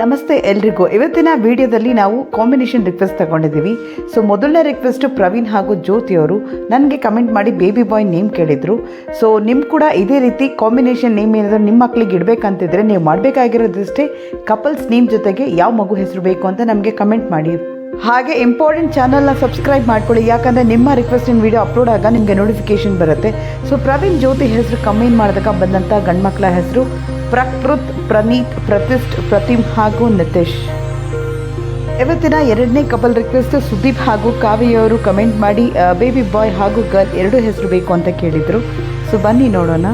ನಮಸ್ತೆ ಎಲ್ರಿಗೂ. ಇವತ್ತಿನ ವಿಡಿಯೋದಲ್ಲಿ ನಾವು ಕಾಂಬಿನೇಷನ್ ರಿಕ್ವೆಸ್ಟ್ ತಗೊಂಡಿದ್ದೀವಿ. ಸೊ ಮೊದಲನೇ ರಿಕ್ವೆಸ್ಟ್ ಪ್ರವೀಣ್ ಹಾಗೂ ಜ್ಯೋತಿ ಅವರು ನನಗೆ ಕಮೆಂಟ್ ಮಾಡಿ ಬೇಬಿ ಬಾಯ್ ನೇಮ್ ಕೇಳಿದರು. ಸೊ ನಿಮ್ಮ ಕೂಡ ಇದೇ ರೀತಿ ಕಾಂಬಿನೇಷನ್ ನೇಮ್ ಏನಾದರೂ ನಿಮ್ಮ ಮಕ್ಳಿಗೆ ಇಡಬೇಕಂತಿದ್ರೆ ನೀವು ಮಾಡಬೇಕಾಗಿರೋದಷ್ಟೇ ಕಪಲ್ಸ್ ನೇಮ್ ಜೊತೆಗೆ ಯಾವ ಮಗು ಹೆಸರು ಬೇಕು ಅಂತ ನಮಗೆ ಕಮೆಂಟ್ ಮಾಡಿ. ಹಾಗೆ ಇಂಪಾರ್ಟೆಂಟ್ ಚಾನಲ್ನ ಸಬ್ಸ್ಕ್ರೈಬ್ ಮಾಡ್ಕೊಳ್ಳಿ. ಯಾಕಂದರೆ ನಿಮ್ಮ ರಿಕ್ವೆಸ್ಟಿನ ವಿಡಿಯೋ ಅಪ್ಲೋಡ್ ಆಗ ನಿಮಗೆ ನೋಟಿಫಿಕೇಶನ್ ಬರುತ್ತೆ. ಸೊ ಪ್ರವೀಣ್ ಜ್ಯೋತಿ ಹೆಸರು ಕಮೆಂಟ್ ಮಾಡಿದಾಗ ಬಂದಂಥ ಗಂಡ್ಮಕ್ಳ ಹೆಸರು ಪ್ರಕೃತ್ ಪ್ರಣೀತ್, ಪ್ರತಿಷ್ಠ್, ಪ್ರತಿಮ್ ಹಾಗೂ ನಿತೇಶ್. ಇವತ್ತಿನ ಎರಡನೇ ಕಪಲ್ ರಿಕ್ವೆಸ್ಟ್ ಸುದೀಪ್ ಹಾಗೂ ಕಾವ್ಯವರು ಕಮೆಂಟ್ ಮಾಡಿ ಬೇಬಿ ಬಾಯ್ ಹಾಗೂ ಗರ್ಲ್ ಎರಡು ಹೆಸರು ಬೇಕು ಅಂತ ಕೇಳಿದರು. ಸೊ ಬನ್ನಿ ನೋಡೋಣ.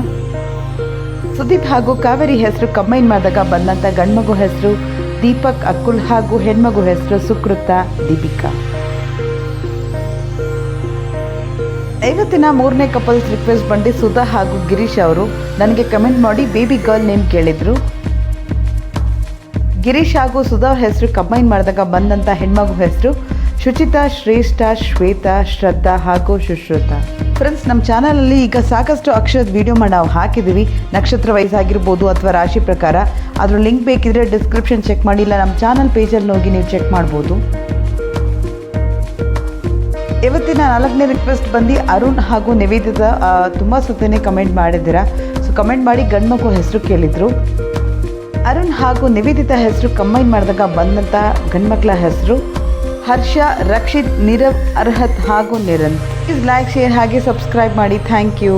ಸುದೀಪ್ ಹಾಗೂ ಕಾವೇರಿ ಹೆಸರು ಕಂಬೈನ್ ಮಾಡಿದಾಗ ಬಂದಂಥ ಗಂಡ್ಮಗು ಹೆಸರು ದೀಪಕ್, ಅಕುಲ್ ಹಾಗೂ ಹೆಣ್ಮಗು ಹೆಸರು ಸುಕೃತ, ದೀಪಿಕಾ. ಇವತ್ತಿನ ಮೂರನೇ ಕಪಲ್ಸ್ ರಿಕ್ವೆಸ್ಟ್ ಬಂಡಿ ಸುಧಾ ಹಾಗೂ ಗಿರೀಶ್ ಅವರು ನನಗೆ ಕಮೆಂಟ್ ಮಾಡಿ ಬೇಬಿ ಗರ್ಲ್ ನೇಮ್ ಕೇಳಿದ್ರು. ಗಿರೀಶ್ ಹಾಗೂ ಸುಧಾ ಹೆಸರು ಕಂಬೈನ್ ಮಾಡಿದಾಗ ಬಂದಂಥ ಹೆಣ್ಮಗು ಹೆಸರು ಶುಚಿತಾ, ಶ್ರೇಷ್ಠ, ಶ್ವೇತಾ, ಶ್ರದ್ಧಾ ಹಾಗೂ ಸುಶ್ರುತ. ಫ್ರೆಂಡ್ಸ್ ನಮ್ಮ ಚಾನಲಲ್ಲಿ ಈಗ ಸಾಕಷ್ಟು ಅಕ್ಷರದ ವಿಡಿಯೋ ಮಾಡಿ ನಾವು ಹಾಕಿದ್ದೀವಿ. ನಕ್ಷತ್ರ ವೈಸ್ ಆಗಿರ್ಬೋದು ಅಥವಾ ರಾಶಿ ಪ್ರಕಾರ. ಅದರ ಲಿಂಕ್ ಬೇಕಿದ್ರೆ ಡಿಸ್ಕ್ರಿಪ್ಷನ್ ಚೆಕ್ ಮಾಡಿ, ಇಲ್ಲ ನಮ್ಮ ಚಾನಲ್ ಪೇಜಲ್ಲಿ ಹೋಗಿ ನೀವು ಚೆಕ್ ಮಾಡ್ಬೋದು. ಇವತ್ತಿನ ನಾಲ್ಕನೇ ರಿಕ್ವೆಸ್ಟ್ ಬಂದು ಅರುಣ್ ಹಾಗೂ ನಿವೇದಿತ ತುಂಬ ಸತನೇ ಕಮೆಂಟ್ ಮಾಡಿದ್ದೀರಾ. ಸೊ ಕಮೆಂಟ್ ಮಾಡಿ ಗಂಡ್ಮಗು ಹೆಸರು ಕೇಳಿದರು. ಅರುಣ್ ಹಾಗೂ ನಿವೇದಿತ ಹೆಸರು ಕಂಬೈನ್ ಮಾಡಿದಾಗ ಬಂದಂಥ ಗಂಡ್ಮಕ್ಳ ಹೆಸರು ಹರ್ಷ, ರಕ್ಷಿತ್, ನಿರವ್, ಅರ್ಹತ್ ಹಾಗೂ ನಿರನ್. ಪ್ಲೀಸ್ ಲೈಕ್ ಶೇರ್ ಹಾಗೆ ಸಬ್ಸ್ಕ್ರೈಬ್ ಮಾಡಿ. Thank you